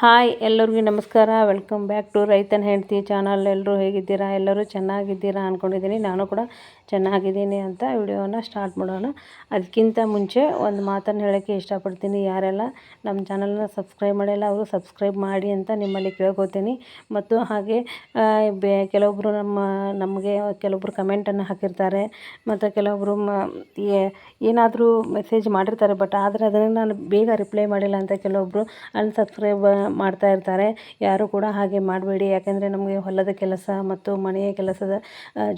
Hi, ಎಲ್ಲರಿಗೂ ನಮಸ್ಕಾರ. Welcome back to ರೈತನ ಹೆಂಡತಿ ಚಾನಲ್. ಎಲ್ಲರೂ ಹೇಗಿದ್ದೀರಾ? ಎಲ್ಲರೂ ಚೆನ್ನಾಗಿದ್ದೀರಾ ಅಂದ್ಕೊಂಡಿದ್ದೀನಿ ನಾನು ಕೂಡ ಚೆನ್ನಾಗಿದ್ದೀನಿ ಅಂತ ವಿಡಿಯೋನ ಸ್ಟಾರ್ಟ್ ಮಾಡೋಣ. ಅದಕ್ಕಿಂತ ಮುಂಚೆ ಒಂದು ಮಾತನ್ನು ಹೇಳೋಕ್ಕೆ ಇಷ್ಟಪಡ್ತೀನಿ. ಯಾರೆಲ್ಲ ನಮ್ಮ ಚಾನಲ್ನ ಸಬ್ಸ್ಕ್ರೈಬ್ ಮಾಡಿಲ್ಲ, ಅವರು ಸಬ್ಸ್ಕ್ರೈಬ್ ಮಾಡಿ ಅಂತ ನಿಮ್ಮಲ್ಲಿ ಕೇಳ್ಕೊತೀನಿ. ಮತ್ತು ಹಾಗೆ ಬೇ ಕೆಲವೊಬ್ಬರು ನಮ್ಮ, ನಮಗೆ ಕೆಲವೊಬ್ಬರು ಕಮೆಂಟನ್ನು ಹಾಕಿರ್ತಾರೆ. ಮತ್ತು ಕೆಲವೊಬ್ಬರು ಮ ಏನಾದರೂ ಮೆಸೇಜ್ ಮಾಡಿರ್ತಾರೆ, ಬಟ್ ಆದರೆ ಅದನ್ನು ನಾನು ಬೇಗ ರಿಪ್ಲೈ ಮಾಡಿಲ್ಲ ಅಂತ ಕೆಲವೊಬ್ಬರು ಅನ್ಸಬ್ಸ್ಕ್ರೈಬ್ ಮಾಡ್ತಾ ಇರ್ತಾರೆ. ಯಾರು ಕೂಡ ಹಾಗೆ ಮಾಡಬೇಡಿ. ಯಾಕೆಂದರೆ ನಮಗೆ ಹೊಲದ ಕೆಲಸ ಮತ್ತು ಮನೆಯ ಕೆಲಸದ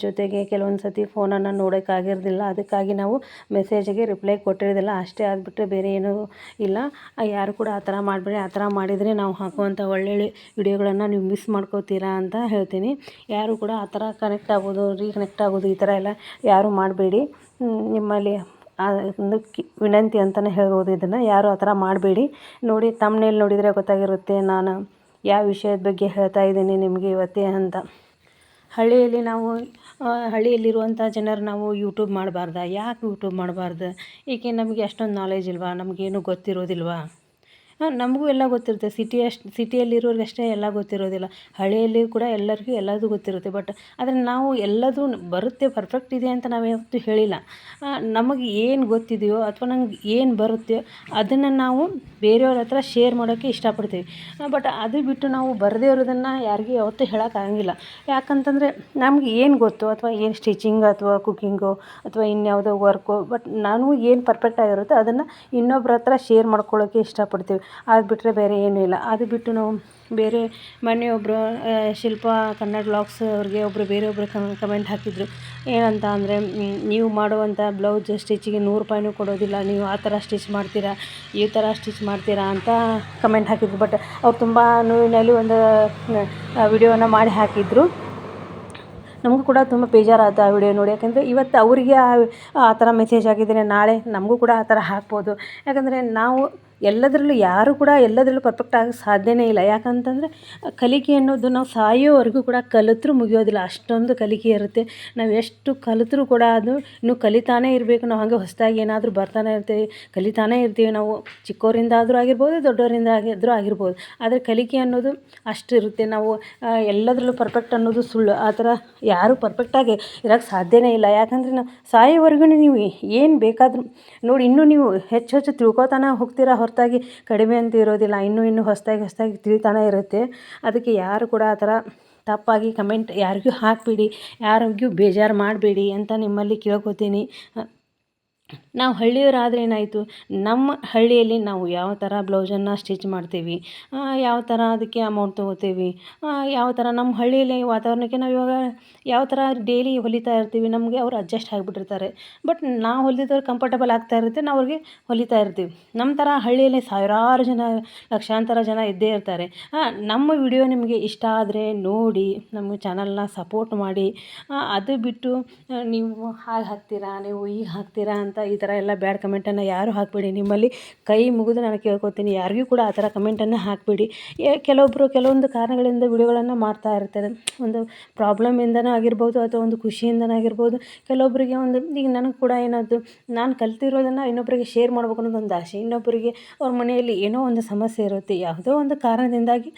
ಜೊತೆಗೆ ಕೆಲವೊಂದು ಸತಿ ಫೋನನ್ನು ನೋಡೋಕ್ಕಾಗಿರೋದಿಲ್ಲ ಅದಕ್ಕಾಗಿ ನಾವು ಮೆಸೇಜಿಗೆ ರಿಪ್ಲೈ ಕೊಟ್ಟಿರೋದಿಲ್ಲ. ಅಷ್ಟೇ ಆದ್ಬಿಟ್ಟು ಬೇರೆ ಏನೂ ಇಲ್ಲ. ಯಾರು ಕೂಡ ಆ ಥರ ಮಾಡಬೇಡಿ, ಆ ಥರ ಮಾಡಿದರೆ ನಾವು ಹಾಕುವಂಥ ಒಳ್ಳೊಳ್ಳೆ ವಿಡಿಯೋಗಳನ್ನು ನೀವು ಮಿಸ್ ಮಾಡ್ಕೋತೀರಾ ಅಂತ ಹೇಳ್ತೀನಿ. ಯಾರು ಕೂಡ ಆ ಥರ ಕನೆಕ್ಟ್ ಆಗೋದು ರೀಕನೆಕ್ಟ್ ಆಗೋದು ಈ ಥರ ಎಲ್ಲ ಯಾರೂ ಮಾಡಬೇಡಿ. ನಿಮ್ಮಲ್ಲಿ ಒಂದು ವಿನಂತಿ ಅಂತಲೇ ಹೇಳ್ಬೋದು ಇದನ್ನು. ಯಾರು ಆ ಥರ ಮಾಡಬೇಡಿ. ನೋಡಿ ತಮ್ಮನೇಲಿ ನೋಡಿದರೆ ಗೊತ್ತಾಗಿರುತ್ತೆ ನಾನು ಯಾವ ವಿಷಯದ ಬಗ್ಗೆ ಹೇಳ್ತಾ ಇದ್ದೀನಿ ನಿಮಗೆ ಇವತ್ತೇ ಅಂತ. ಹಳ್ಳಿಯಲ್ಲಿ ನಾವು ಹಳ್ಳಿಯಲ್ಲಿರುವಂಥ ಜನರು ನಾವು ಯೂಟ್ಯೂಬ್ ಮಾಡಬಾರ್ದ? ಯಾಕೆ ಯೂಟ್ಯೂಬ್ ಮಾಡಬಾರ್ದು? ಏಕೆ ನಮಗೆ ಅಷ್ಟೊಂದು ನಾಲೆಜ್ ಇಲ್ವಾ? ನಮಗೇನು ಗೊತ್ತಿರೋದಿಲ್ವಾ? ನಮಗೂ ಎಲ್ಲ ಗೊತ್ತಿರುತ್ತೆ. ಸಿಟಿ ಅಷ್ಟು ಸಿಟಿಯಲ್ಲಿರೋರ್ಗೆ ಅಷ್ಟೇ ಎಲ್ಲ ಗೊತ್ತಿರೋದಿಲ್ಲ. ಹಳ್ಳಿಯಲ್ಲಿ ಕೂಡ ಎಲ್ಲರಿಗೂ ಎಲ್ಲದೂ ಗೊತ್ತಿರುತ್ತೆ. ಬಟ್ ಆದರೆ ನಾವು ಎಲ್ಲದೂ ಬರುತ್ತೆ ಪರ್ಫೆಕ್ಟ್ ಇದೆ ಅಂತ ನಾವು ಯಾವತ್ತೂ ಹೇಳಿಲ್ಲ. ನಮಗೆ ಏನು ಗೊತ್ತಿದೆಯೋ ಅಥವಾ ನಂಗೆ ಏನು ಬರುತ್ತೆ ಅದನ್ನು ನಾವು ಬೇರೆಯವ್ರ ಹತ್ರ ಶೇರ್ ಮಾಡೋಕ್ಕೆ ಇಷ್ಟಪಡ್ತೀವಿ. ಬಟ್ ಅದು ಬಿಟ್ಟು ನಾವು ಬರದೇ ಇರೋದನ್ನು ಯಾರಿಗೂ ಯಾವತ್ತೂ ಹೇಳೋಕ್ಕಾಗಂಗಿಲ್ಲ ಯಾಕಂತಂದರೆ ನಮ್ಗೆ ಏನು ಗೊತ್ತು ಅಥವಾ ಏನು ಸ್ಟಿಚಿಂಗ್ ಅಥವಾ ಕುಕ್ಕಿಂಗು ಅಥವಾ ಇನ್ಯಾವುದೋ ವರ್ಕು ಬಟ್ ನಾನು ಏನು ಪರ್ಫೆಕ್ಟ್ ಆಗಿರುತ್ತೋ ಅದನ್ನು ಇನ್ನೊಬ್ರ ಹತ್ರ ಶೇರ್ ಮಾಡ್ಕೊಳ್ಳೋಕ್ಕೆ ಇಷ್ಟಪಡ್ತೀವಿ. ಅದು ಬಿಟ್ಟರೆ ಬೇರೆ ಏನೂ ಇಲ್ಲ. ಅದು ಬಿಟ್ಟು ನಾವು ಬೇರೆ ಮೊನ್ನೆ ಒಬ್ಬರು ಶಿಲ್ಪ ಕನ್ನಡ ವ್ಲಾಗ್ಸ್ ಅವ್ರಿಗೆ ಒಬ್ಬರು ಬೇರೆ ಒಬ್ಬರು ಕಮೆಂಟ್ ಹಾಕಿದ್ರು. ಏನಂತ ಅಂದರೆ ನೀವು ಮಾಡುವಂಥ ಬ್ಲೌಸ್ ಸ್ಟಿಚಿಗೆ ನೂರು ರೂಪಾಯಿನೂ ಕೊಡೋದಿಲ್ಲ. ನೀವು ಆ ಥರ ಸ್ಟಿಚ್ ಮಾಡ್ತೀರಾ, ಈ ಥರ ಸ್ಟಿಚ್ ಮಾಡ್ತೀರಾ ಅಂತ ಕಮೆಂಟ್ ಹಾಕಿದ್ರು. ಬಟ್ ಅವ್ರು ತುಂಬ ನೋವಿನಲ್ಲಿ ಒಂದು ವಿಡಿಯೋನ ಮಾಡಿ ಹಾಕಿದರು. ನಮಗೂ ಕೂಡ ತುಂಬ ಬೇಜಾರಾಯ್ತು ಆ ವಿಡಿಯೋ ನೋಡಿ. ಯಾಕೆಂದರೆ ಇವತ್ತು ಅವರಿಗೆ ಆ ಥರ ಮೆಸೇಜ್ ಆಗಿದ್ದರೆ ನಾಳೆ ನಮಗೂ ಕೂಡ ಆ ಥರ ಹಾಕ್ಬೋದು. ಯಾಕಂದರೆ ನಾವು ಎಲ್ಲದರಲ್ಲೂ ಯಾರು ಕೂಡ ಎಲ್ಲದರಲ್ಲೂ ಪರ್ಫೆಕ್ಟ್ ಆಗಕ್ಕೆ ಸಾಧ್ಯನೇ ಇಲ್ಲ. ಯಾಕಂತಂದರೆ ಕಲಿಕೆ ಅನ್ನೋದು ನಾವು ಸಾಯೋವರೆಗೂ ಕೂಡ ಕಲಿತರೂ ಮುಗಿಯೋದಿಲ್ಲ. ಅಷ್ಟೊಂದು ಕಲಿಕೆ ಇರುತ್ತೆ. ನಾವು ಎಷ್ಟು ಕಲಿತರೂ ಕೂಡ ಅದು ಇನ್ನೂ ಕಲಿತಾನೇ ಇರಬೇಕು. ನಾವು ಹಾಗೆ ಹೊಸದಾಗಿ ಏನಾದರೂ ಬರ್ತಾನೆ ಇರ್ತೀವಿ. ಕಲಿತಾನೇ ಇರ್ತೀವಿ ನಾವು. ಚಿಕ್ಕವರಿಂದಾದರೂ ಆಗಿರ್ಬೋದು ದೊಡ್ಡವರಿಂದ ಆಗಿದ್ದರೂ ಆಗಿರ್ಬೋದು. ಆದರೆ ಕಲಿಕೆ ಅನ್ನೋದು ಅಷ್ಟಿರುತ್ತೆ ನಾವು ಎಲ್ಲದರಲ್ಲೂ ಪರ್ಫೆಕ್ಟ್ ಅನ್ನೋದು ಸುಳ್ಳು. ಆ ಥರ ಯಾರೂ ಪರ್ಫೆಕ್ಟಾಗಿ ಇರೋಕ್ಕೆ ಸಾಧ್ಯನೇ ಇಲ್ಲ. ಯಾಕಂದರೆ ನಾವು ಸಾಯೋವರೆಗೂ ನೀವು ಏನು ಬೇಕಾದರೂ ನೋಡಿ, ಇನ್ನೂ ನೀವು ಹೆಚ್ಚು ಹೆಚ್ಚು ತಿಳ್ಕೊತಾನೆ ಹೋಗ್ತೀರಾ ಹೊರ ಹೊರತಾಗಿ ಕಡಿಮೆ ಅಂತ ಇರೋದಿಲ್ಲ. ಇನ್ನೂ ಇನ್ನೂ ಹೊಸದಾಗಿ ಹೊಸದಾಗಿ ತಿಳಿತಾನೇ ಇರುತ್ತೆ. ಅದಕ್ಕೆ ಯಾರು ಕೂಡ ಆ ಥರ ತಪ್ಪಾಗಿ ಕಮೆಂಟ್ ಯಾರಿಗೂ ಹಾಕಬೇಡಿ, ಯಾರಿಗೂ ಬೇಜಾರು ಮಾಡಬೇಡಿ ಅಂತ ನಿಮ್ಮಲ್ಲಿ ಕೇಳ್ಕೊತೀನಿ. ನಾವು ಹಳ್ಳಿಯವರಾದ್ರೆ ಏನಾಯಿತು? ನಮ್ಮ ಹಳ್ಳಿಯಲ್ಲಿ ನಾವು ಯಾವ ಥರ ಬ್ಲೌಸನ್ನು ಸ್ಟಿಚ್ ಮಾಡ್ತೀವಿ? ಯಾವ ಥರ ಅದಕ್ಕೆ ಅಮೌಂಟ್ ತೊಗೋತೀವಿ? ಯಾವ ಥರ ನಮ್ಮ ಹಳ್ಳಿಯಲ್ಲಿ ವಾತಾವರಣಕ್ಕೆ ನಾವು ಇವಾಗ ಯಾವ ಥರ ಡೈಲಿ ಹೊಲಿತಾ ಇರ್ತೀವಿ? ನಮಗೆ ಅವ್ರು ಅಡ್ಜಸ್ಟ್ ಆಗಿಬಿಟ್ಟಿರ್ತಾರೆ. ಬಟ್ ನಾವು ಹೊಲಿದವ್ರು ಕಂಫರ್ಟಬಲ್ ಆಗ್ತಾ ಇರುತ್ತೆ, ನಾವು ಅವ್ರಿಗೆ ಹೊಲಿತಾ ಇರ್ತೀವಿ. ನಮ್ಮ ಥರ ಹಳ್ಳಿಯಲ್ಲಿ ಸಾವಿರಾರು ಜನ, ಲಕ್ಷಾಂತರ ಜನ ಇದ್ದೇ ಇರ್ತಾರೆ. ನಮ್ಮ ವಿಡಿಯೋ ನಿಮಗೆ ಇಷ್ಟ ಆದರೆ ನೋಡಿ, ನಮ್ಮ ಚಾನಲ್ನ ಸಪೋರ್ಟ್ ಮಾಡಿ. ಅದು ಬಿಟ್ಟು ನೀವು ಹಾಗೆ ಹಾಕ್ತೀರಾ, ನೀವು ಈಗ ಹಾಕ್ತೀರಾ ಅಂತ ಈ ಥರ ಎಲ್ಲ ಬ್ಯಾಡ್ ಕಮೆಂಟನ್ನು ಯಾರು ಹಾಕಬೇಡಿ. ನಿಮ್ಮಲ್ಲಿ ಕೈ ಮುಗಿದು ನಾನು ಕೇಳ್ಕೊತೀನಿ, ಯಾರಿಗೂ ಕೂಡ ಆ ಥರ ಕಮೆಂಟನ್ನು ಹಾಕಬೇಡಿ. ಕೆಲವೊಬ್ಬರು ಕೆಲವೊಂದು ಕಾರಣಗಳಿಂದ ವಿಡಿಯೋಗಳನ್ನು ಮಾಡ್ತಾ ಇರ್ತಾರೆ. ಒಂದು ಪ್ರಾಬ್ಲಮಿಂದನೂ ಆಗಿರ್ಬೋದು ಅಥವಾ ಒಂದು ಖುಷಿಯಿಂದನೂ ಆಗಿರ್ಬೋದು ಕೆಲವೊಬ್ಬರಿಗೆ ಒಂದು ಈಗ ನನಗೆ ಕೂಡ ಏನಾದರೂ ನಾನು ಕಲ್ತಿರೋದನ್ನು ಇನ್ನೊಬ್ಬರಿಗೆ ಶೇರ್ ಮಾಡ್ಬೇಕು ಅನ್ನೋದು ಒಂದು ಆಸೆ. ಇನ್ನೊಬ್ಬರಿಗೆ ಅವ್ರ ಮನೆಯಲ್ಲಿ ಏನೋ ಒಂದು ಸಮಸ್ಯೆ ಇರುತ್ತೆ, ಯಾವುದೋ ಒಂದು ಕಾರಣದಿಂದಾಗಿ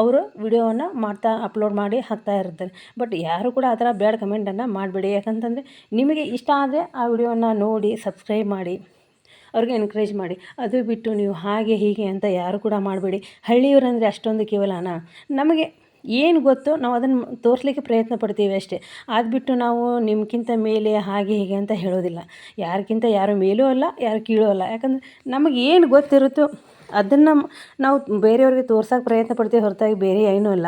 ಅವರು ವಿಡಿಯೋವನ್ನು ಮಾಡ್ತಾ ಅಪ್ಲೋಡ್ ಮಾಡಿ ಹಾಕ್ತಾ ಇರ್ತಾರೆ. ಬಟ್ ಯಾರು ಕೂಡ ಆ ಥರ ಬ್ಯಾಡ್ ಕಮೆಂಟನ್ನು ಮಾಡಬೇಡಿ. ಯಾಕಂತಂದರೆ ನಿಮಗೆ ಇಷ್ಟ ಆದರೆ ಆ ವಿಡಿಯೋವನ್ನು ನೋಡಿ, ಸಬ್ಸ್ಕ್ರೈಬ್ ಮಾಡಿ, ಅವ್ರಿಗೆ ಎನ್ಕರೇಜ್ ಮಾಡಿ. ಅದು ಬಿಟ್ಟು ನೀವು ಹಾಗೆ ಹೀಗೆ ಅಂತ ಯಾರು ಕೂಡ ಮಾಡಬೇಡಿ. ಹಳ್ಳಿಯವರಂದರೆ ಅಷ್ಟೊಂದು ಕೇವಲನಾ? ನಮಗೆ ಏನು ಗೊತ್ತೋ ನಾವು ಅದನ್ನು ತೋರಿಸ್ಲಿಕ್ಕೆ ಪ್ರಯತ್ನ ಪಡ್ತೀವಿ ಅಷ್ಟೇ. ಅದು ನಾವು ನಿಮ್ಗಿಂತ ಮೇಲೆ ಹಾಗೆ ಹೀಗೆ ಅಂತ ಹೇಳೋದಿಲ್ಲ. ಯಾರಿಗಿಂತ ಯಾರು ಮೇಲೂ ಅಲ್ಲ, ಯಾರು ಕೀಳೂ ಅಲ್ಲ. ಯಾಕಂದರೆ ನಮಗೆ ಏನು ಗೊತ್ತಿರುತ್ತೋ ಅದನ್ನು ನಾವು ಬೇರೆಯವ್ರಿಗೆ ತೋರ್ಸೋಕೆ ಪ್ರಯತ್ನ ಪಡ್ತೀವಿ ಹೊರತಾಗಿ ಬೇರೆ ಏನೂ ಇಲ್ಲ.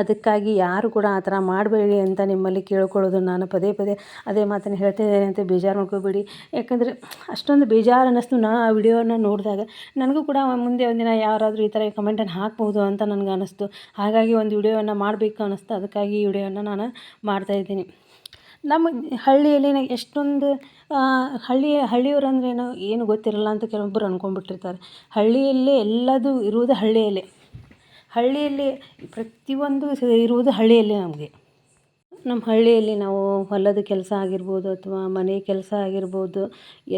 ಅದಕ್ಕಾಗಿ ಯಾರು ಕೂಡ ಆ ಥರ ಮಾಡಬೇಡಿ ಅಂತ ನಿಮ್ಮಲ್ಲಿ ಕೇಳ್ಕೊಳ್ಳೋದು ನಾನು ಪದೇ ಪದೇ ಅದೇ ಮಾತನ್ನು ಹೇಳ್ತಿದ್ದೇನೆ ಅಂತ ಬೇಜಾರು ಮಾಡ್ಕೋಬೇಡಿ. ಯಾಕಂದರೆ ಅಷ್ಟೊಂದು ಬೇಜಾರು ಅನ್ನಿಸ್ತು ನಾನು ಆ ವಿಡಿಯೋನ ನೋಡಿದಾಗ. ನನಗೂ ಕೂಡ ಮುಂದೆ ಒಂದಿನ ಯಾರಾದರೂ ಈ ಥರ ಕಮೆಂಟನ್ನು ಹಾಕ್ಬೋದು ಅಂತ ನನಗೆ ಅನ್ನಿಸ್ತು. ಹಾಗಾಗಿ ಒಂದು ವಿಡಿಯೋವನ್ನು ಮಾಡಬೇಕು ಅನ್ನಿಸ್ತು. ಅದಕ್ಕಾಗಿ ಈ ವಿಡಿಯೋನ ನಾನು ಮಾಡ್ತಾಯಿದ್ದೀನಿ ನಮ್ಮ ಹಳ್ಳಿಯಲ್ಲಿ ಎಷ್ಟೊಂದು ಹಳ್ಳಿ, ಹಳ್ಳಿಯವರಂದ್ರೇನು ಏನು ಏನು ಗೊತ್ತಿರಲ್ಲ ಅಂತ ಕೆಲವೊಬ್ಬರು ಅಂದ್ಕೊಂಡ್ಬಿಟ್ಟಿರ್ತಾರೆ ಹಳ್ಳಿಯಲ್ಲೇ ಎಲ್ಲದೂ ಇರುವುದು ಹಳ್ಳಿಯಲ್ಲೇ. ಹಳ್ಳಿಯಲ್ಲಿ ಪ್ರತಿಯೊಂದು ಇರುವುದು ಹಳ್ಳಿಯಲ್ಲೇ ನಮಗೆ. ನಮ್ಮ ಹಳ್ಳಿಯಲ್ಲಿ ನಾವು ಹೊಲದ ಕೆಲಸ ಆಗಿರ್ಬೋದು ಅಥವಾ ಮನೆ ಕೆಲಸ ಆಗಿರ್ಬೋದು,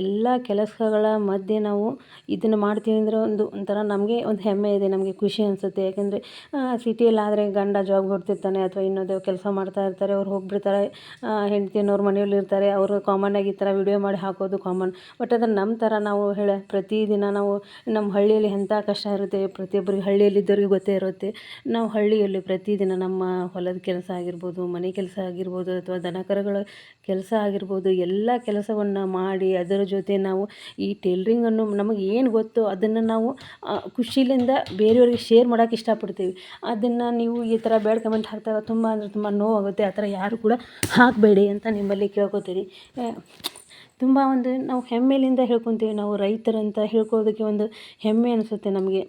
ಎಲ್ಲ ಕೆಲಸಗಳ ಮಧ್ಯೆ ನಾವು ಇದನ್ನು ಮಾಡ್ತೀವಿ ಅಂದರೆ ಒಂದು ಒಂಥರ ನಮಗೆ ಒಂದು ಹೆಮ್ಮೆ ಇದೆ, ನಮಗೆ ಖುಷಿ ಅನಿಸುತ್ತೆ. ಯಾಕೆಂದರೆ ಸಿಟಿಯಲ್ಲಾದರೆ ಗಂಡ ಜಾಬ್ ಹೊರಟಿರ್ತಾನೆ ಅಥವಾ ಇನ್ನೊಂದು ಕೆಲಸ ಮಾಡ್ತಾ ಇರ್ತಾರೆ, ಅವ್ರು ಹೋಗ್ಬಿಡ್ತಾರೆ ಹೆಂಡತಿ ಮನೆಯಲ್ಲಿ ಇರ್ತಾರೆ, ಅವರು ಆಗಿ ಈ ಥರ ವಿಡಿಯೋ ಮಾಡಿ ಹಾಕೋದು ಕಾಮನ್ ಬಟ್ ಅದನ್ನು ನಮ್ಮ ಥರ ನಾವು ಹೇಳ, ಪ್ರತಿದಿನ ನಾವು ನಮ್ಮ ಹಳ್ಳಿಯಲ್ಲಿ ಎಂಥ ಕಷ್ಟ ಇರುತ್ತೆ, ಪ್ರತಿಯೊಬ್ಬರಿಗೆ ಹಳ್ಳಿಯಲ್ಲಿ ಇದ್ದವ್ರಿಗೆ ಗೊತ್ತೇ ಇರುತ್ತೆ. ನಾವು ಹಳ್ಳಿಯಲ್ಲಿ ಪ್ರತಿದಿನ ನಮ್ಮ ಹೊಲದ ಕೆಲಸ ಆಗಿರ್ಬೋದು, ಮನೆ ಕೆಲಸ ಆಗಿರ್ಬೋದು ಅಥವಾ ದನ ಕರುಗಳ ಕೆಲಸ ಆಗಿರ್ಬೋದು, ಎಲ್ಲ ಕೆಲಸವನ್ನು ಮಾಡಿ ಅದರ ಜೊತೆ ನಾವು ಈ ಟೇಲ್ರಿಂಗನ್ನು ನಮಗೆ ಏನು ಗೊತ್ತೋ ಅದನ್ನು ನಾವು ಖುಷಿಲಿಂದ ಬೇರೆಯವ್ರಿಗೆ ಶೇರ್ ಮಾಡೋಕೆ ಇಷ್ಟಪಡ್ತೀವಿ. ಅದನ್ನು ನೀವು ಈ ಥರ ಬ್ಯಾಡ್ ಕಮೆಂಟ್ ಹಾಕ್ದಾಗ ತುಂಬ ಅಂದರೆ ತುಂಬ ನೋವಾಗುತ್ತೆ. ಆ ಥರ ಯಾರು ಕೂಡ ಹಾಕಬೇಡಿ ಅಂತ ನಿಮ್ಮಲ್ಲಿ ಕೇಳ್ಕೊತೀನಿ. ತುಂಬ ಒಂದು ನಾವು ಹೆಮ್ಮೆಯಿಂದ ಹೇಳ್ಕೊತೀವಿ. ನಾವು ರೈತರಂತ ಹೇಳ್ಕೊಳೋದಕ್ಕೆ ಒಂದು ಹೆಮ್ಮೆ ಅನಿಸುತ್ತೆ ನಮಗೆ.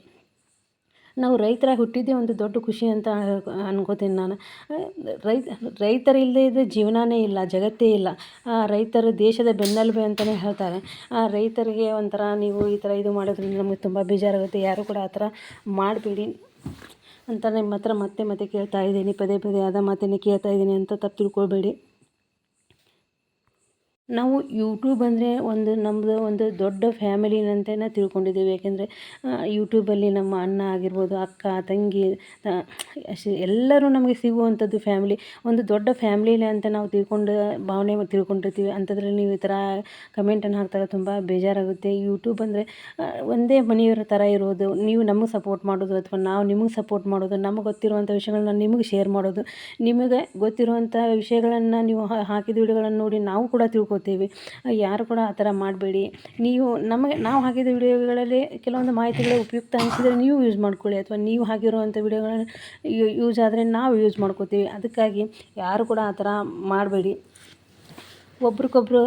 ನಾವು ರೈತರ ಹುಟ್ಟಿದ್ದೇ ಒಂದು ದೊಡ್ಡ ಖುಷಿ ಅಂತ ಅನ್ಕೋತೀನಿ ನಾನು. ರೈತ, ರೈತರು ಇಲ್ಲದೇ ಇದ್ದರೆ ಜೀವನವೇ ಇಲ್ಲ, ಜಗತ್ತೇ ಇಲ್ಲ. ರೈತರು ದೇಶದ ಬೆನ್ನೆಲುಬು ಅಂತಲೇ ಹೇಳ್ತಾರೆ. ಆ, ರೈತರಿಗೆ ಒಂಥರ ನೀವು ಈ ಥರ ಇದು ಮಾಡೋದ್ರಿಂದ ನಮಗೆ ತುಂಬ ಬೇಜಾರಾಗುತ್ತೆ. ಯಾರು ಕೂಡ ಆ ಥರ ಮಾಡಬೇಡಿ ಅಂತ ನಿಮ್ಮ ಹತ್ರ ಮತ್ತೆ ಮತ್ತೆ ಕೇಳ್ತಾ ಇದ್ದೀನಿ. ಪದೇ ಪದೇ ಆದ ಮಾತನ್ನೇ ಕೇಳ್ತಾ ಇದ್ದೀನಿ ಅಂತ ತಪ್ಪು ತಿಳ್ಕೊಬೇಡಿ ನಾವು ಯೂಟ್ಯೂಬ್ ಅಂದರೆ ಒಂದು ನಮ್ಮದು ಒಂದು ದೊಡ್ಡ ಫ್ಯಾಮಿಲಿನಂತೆಯೇ ತಿಳ್ಕೊಂಡಿದ್ದೀವಿ. ಯಾಕೆಂದರೆ ಯೂಟ್ಯೂಬಲ್ಲಿ ನಮ್ಮ ಅಣ್ಣ ಆಗಿರ್ಬೋದು, ಅಕ್ಕ, ತಂಗಿ ಎಲ್ಲರೂ ನಮಗೆ ಸಿಗುವಂಥದ್ದು ಫ್ಯಾಮಿಲಿ ಒಂದು ದೊಡ್ಡ ಫ್ಯಾಮಿಲಿನೇ ಅಂತ ನಾವು ತಿಳ್ಕೊಂಡು, ಭಾವನೆ ತಿಳ್ಕೊಂಡಿರ್ತೀವಿ. ಅಂಥದ್ರಲ್ಲಿ ನೀವು ಈ ಥರ ಕಮೆಂಟನ್ನು ಹಾಕ್ತಾರೆ ತುಂಬ ಬೇಜಾರಾಗುತ್ತೆ. ಯೂಟ್ಯೂಬ್ ಅಂದರೆ ಒಂದೇ ಮನೆಯವರ ಥರ ಇರೋದು. ನೀವು ನಮಗೆ ಸಪೋರ್ಟ್ ಮಾಡೋದು ಅಥವಾ ನಾವು ನಿಮಗೆ ಸಪೋರ್ಟ್ ಮಾಡೋದು, ನಮಗೆ ಗೊತ್ತಿರುವಂಥ ವಿಷಯಗಳನ್ನ ನಿಮಗೆ ಶೇರ್ ಮಾಡೋದು, ನಿಮಗೆ ಗೊತ್ತಿರುವಂಥ ವಿಷಯಗಳನ್ನು ನೀವು ಹಾಕಿದ ವಿಡಿಯೋಗಳನ್ನು ನೋಡಿ ನಾವು ಕೂಡ ತಿಳ್ಕೊ ತಿಳ್ಕೊತೀವಿ ಯಾರು ಕೂಡ ಆ ಥರ ಮಾಡಬೇಡಿ. ನೀವು ನಮಗೆ, ನಾವು ಹಾಕಿದ ವಿಡಿಯೋಗಳಲ್ಲಿ ಕೆಲವೊಂದು ಮಾಹಿತಿಗಳು ಉಪಯುಕ್ತ ಅನಿಸಿದರೆ ನೀವು ಯೂಸ್ ಮಾಡ್ಕೊಳ್ಳಿ ಅಥವಾ ನೀವು ಹಾಕಿರುವಂಥ ವಿಡಿಯೋಗಳನ್ನು ಯೂಸ್ ಆದರೆ ನಾವು ಯೂಸ್ ಮಾಡ್ಕೋತೀವಿ. ಅದಕ್ಕಾಗಿ ಯಾರು ಕೂಡ ಆ ಥರ ಮಾಡಬೇಡಿ. ಒಬ್ರಿಗೊಬ್ರು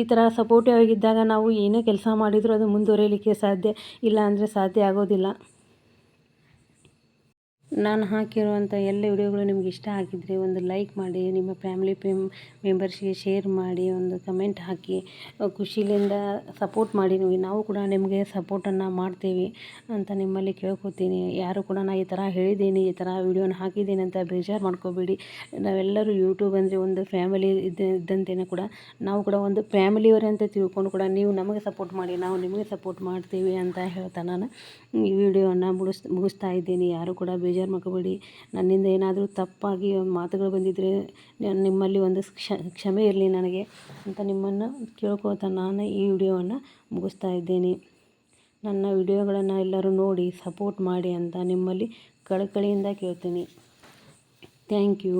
ಈ ಥರ ಸಪೋರ್ಟಿವ್ ಆಗಿದ್ದಾಗ ನಾವು ಏನೇ ಕೆಲಸ ಮಾಡಿದರೂ ಅದು ಮುಂದುವರಿಯಲಿಕ್ಕೆ ಸಾಧ್ಯ ಇಲ್ಲ ಅಂದರೆ ಸಾಧ್ಯ ಆಗೋದಿಲ್ಲ. ನಾನು ಹಾಕಿರುವಂಥ ಎಲ್ಲ ವಿಡಿಯೋಗಳು ನಿಮ್ಗೆ ಇಷ್ಟ ಆಗಿದ್ದರೆ ಒಂದು ಲೈಕ್ ಮಾಡಿ, ನಿಮ್ಮ ಫ್ಯಾಮಿಲಿ ಪೆಮ್ ಮೆಂಬರ್ಸ್ಗೆ ಶೇರ್ ಮಾಡಿ, ಒಂದು ಕಮೆಂಟ್ ಹಾಕಿ ಖುಷಿಲಿಂದ ಸಪೋರ್ಟ್ ಮಾಡಿ ನಾವು. ಕೂಡ ನಿಮಗೆ ಸಪೋರ್ಟನ್ನು ಮಾಡ್ತೀವಿ ಅಂತ ನಿಮ್ಮಲ್ಲಿ ಕೇಳ್ಕೊತೀನಿ. ಯಾರು ಕೂಡ ನಾನು ಈ ಥರ ಹೇಳಿದ್ದೀನಿ, ಈ ಥರ ವಿಡಿಯೋನ ಹಾಕಿದ್ದೀನಿ ಅಂತ ಬೇಜಾರು ಮಾಡ್ಕೋಬೇಡಿ. ನಾವೆಲ್ಲರೂ ಯೂಟ್ಯೂಬ್ ಅಂದರೆ ಒಂದು ಫ್ಯಾಮಿಲಿ ಇದ್ದ ಇದ್ದಂತೆಯೇ ಕೂಡ ನಾವು ಕೂಡ ಒಂದು ಫ್ಯಾಮಿಲಿಯವರೇ ಅಂತ ತಿಳ್ಕೊಂಡು ಕೂಡ ನೀವು ನಮಗೆ ಸಪೋರ್ಟ್ ಮಾಡಿ, ನಾವು ನಿಮಗೆ ಸಪೋರ್ಟ್ ಮಾಡ್ತೀವಿ ಅಂತ ಹೇಳ್ತಾ ನಾನು ಈ ವಿಡಿಯೋನ ಮುಗಿಸ್, ಮುಗಿಸ್ತಾ ಇದ್ದೀನಿ. ಯಾರು ಕೂಡ ಬೇಜಾರು ಬೇಜಾರು ಮಾಡ್ಕೋಬೇಡಿ ನನ್ನಿಂದ ಏನಾದರೂ ತಪ್ಪಾಗಿ ಮಾತುಗಳು ಬಂದಿದ್ದರೆ ನಿಮ್ಮಲ್ಲಿ ಒಂದು ಕ್ಷಮೆ ಇರಲಿ ನನಗೆ ಅಂತ ನಿಮ್ಮನ್ನು ಕೇಳ್ಕೊಳ್ತಾ ನಾನು ಈ ವಿಡಿಯೋವನ್ನು ಮುಗಿಸ್ತಾ ಇದ್ದೇನೆ. ನನ್ನ ವಿಡಿಯೋಗಳನ್ನು ಎಲ್ಲರೂ ನೋಡಿ ಸಪೋರ್ಟ್ ಮಾಡಿ ಅಂತ ನಿಮ್ಮಲ್ಲಿ ಕಳಕಳಿಯಿಂದ ಕೇಳ್ತೀನಿ. Thank you.